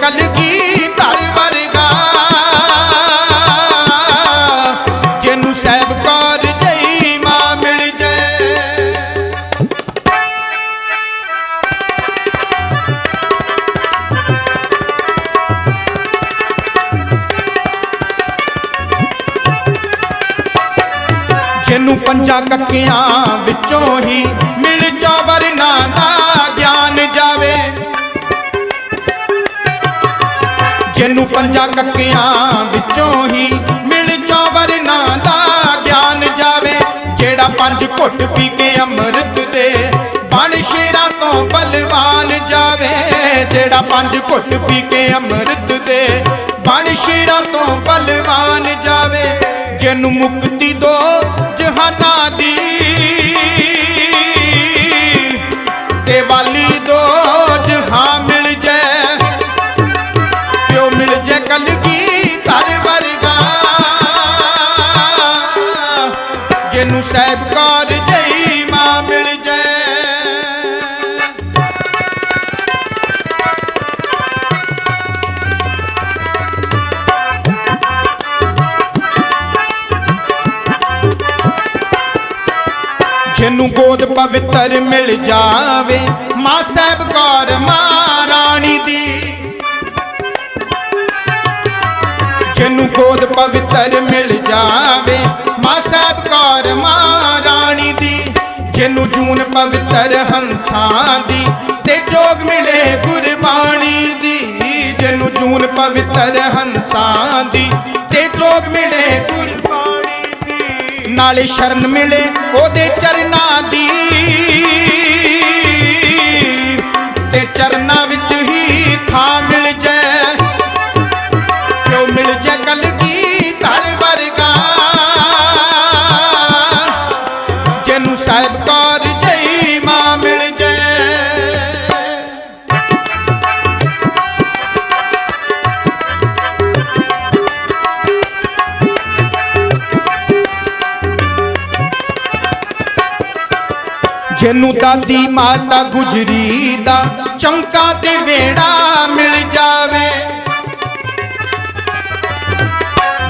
ਕਲਗੀ ਧਰ ਵਰਗਾ। ਜਿਹਨੂੰ ਸਹਿਬ ਕੌਰ ਜਈ ਮਾਂ ਮਿਲ ਜੈ। ਜਿਹਨੂੰ ਪੰਜਾਂ ਕੱਕਿਆਂ ਵਿੱਚੋਂ ਹੀ ਜਿਹਨੂੰ ਪੰਜਾਂ ਕੱਕਿਆਂ ਵਿੱਚੋਂ ਹੀ ਮਿਲ ਚੌਵਰ ਨਾਂ ਦਾ ਗਿਆਨ ਜਾਵੇ, ਜਿਹੜਾ ਪੰਜ ਘੁੱਟ ਪੀ ਕੇ ਅੰਮ੍ਰਿਤ ਦੇ ਬਣ ਸ਼ੇਰਾਂ ਤੋਂ ਬਲਵਾਨ ਜਾਵੇ, ਜਿਹੜਾ ਪੰਜ ਘੁੱਟ ਪੀ ਕੇ ਅੰਮ੍ਰਿਤ ਦੇ ਬਣ ਸ਼ੇਰਾਂ ਤੋਂ ਬਲਵਾਨ ਜਾਵੇ, ਜਿਹਨੂੰ ਮੁਕਤੀ ਦੋ ਜਹਾਨਾਂ ਦੀ ਜਿਹਨੂੰ ਸਹਿਬ ਕੌਰ ਜਈ ਮਾਂ ਮਿਲ ਜੈ ਜਿਹਨੂੰ ਗੋਦ ਪਵਿੱਤਰ ਮਿਲ ਜਾਵੇ, ਮਾਂ ਸਾਹਿਬ ਕੌਰ ਮਾਂ ਰਾਣੀ ਦੀ। ਜਿਹਨੂੰ ਗੋਦ ਪਵਿੱਤਰ ਮਿਲ ਜਾਵੇ ਮਾਂ ਸਾਹਿਬ ਕੌਰ ਮਾਂ ਦੀ, ਜਿਹਨੂੰ ਜੂਨ ਪਵਿੱਤਰ ਹੰਸਾਂ ਦੀ ਤੇ ਜੋਗ ਮਿਲੇ ਗੁਰਬਾਣੀ ਦੀ, ਜਿਹਨੂੰ ਜੂਨ ਪਵਿੱਤਰ ਹੰਸਾਂ ਦੀ ਤੇ ਜੋਗ ਮਿਲੇ ਗੁਰਬਾਣੀ ਦੀ। ਨਾਲੇ ਸ਼ਰਨ ਮਿਲੇ ਉਹਦੇ ਚਰਨਾਂ ਦੀ। ਜਿਹਨੂੰ ਦਾਦੀ ਮਾਤਾ ਗੁਜਰੀ ਦਾ ਚੌਂਕਾ ਤੇ ਵੇੜਾ ਮਿਲ ਜਾਵੇ।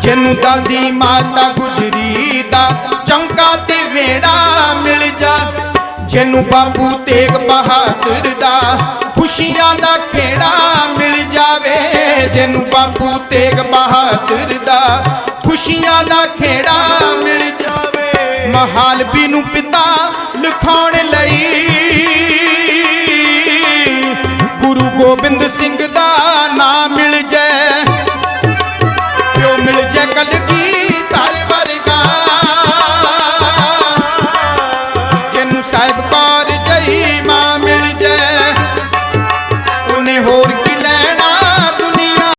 ਜਿਹਨੂੰ ਦਾਦੀ ਮਾਤਾ ਗੁਜਰੀ ਦਾ ਚੌਂਕਾ ਤੇ ਵੇੜਾ ਮਿਲ ਜਾ ਜਿਹਨੂੰ ਬਾਪੂ ਤੇਗ ਬਹਾਦਰ ਦਾ ਖੁਸ਼ੀਆਂ ਦਾ ਖੇੜਾ ਮਿਲ ਜਾਵੇ। ਜਿਹਨੂੰ ਬਾਪੂ ਤੇਗ ਬਹਾਦਰ ਦਾ ਖੁਸ਼ੀਆਂ ਦਾ ਖੇੜਾ ਮਿਲ ਜਾਵੇ। ਮਹਾਲਪੀ ਨੂੰ ਪਿਤਾ ਲਿਖਾਉਣ ਲਈ। ਗੁਰੂ ਗੋਬਿੰਦ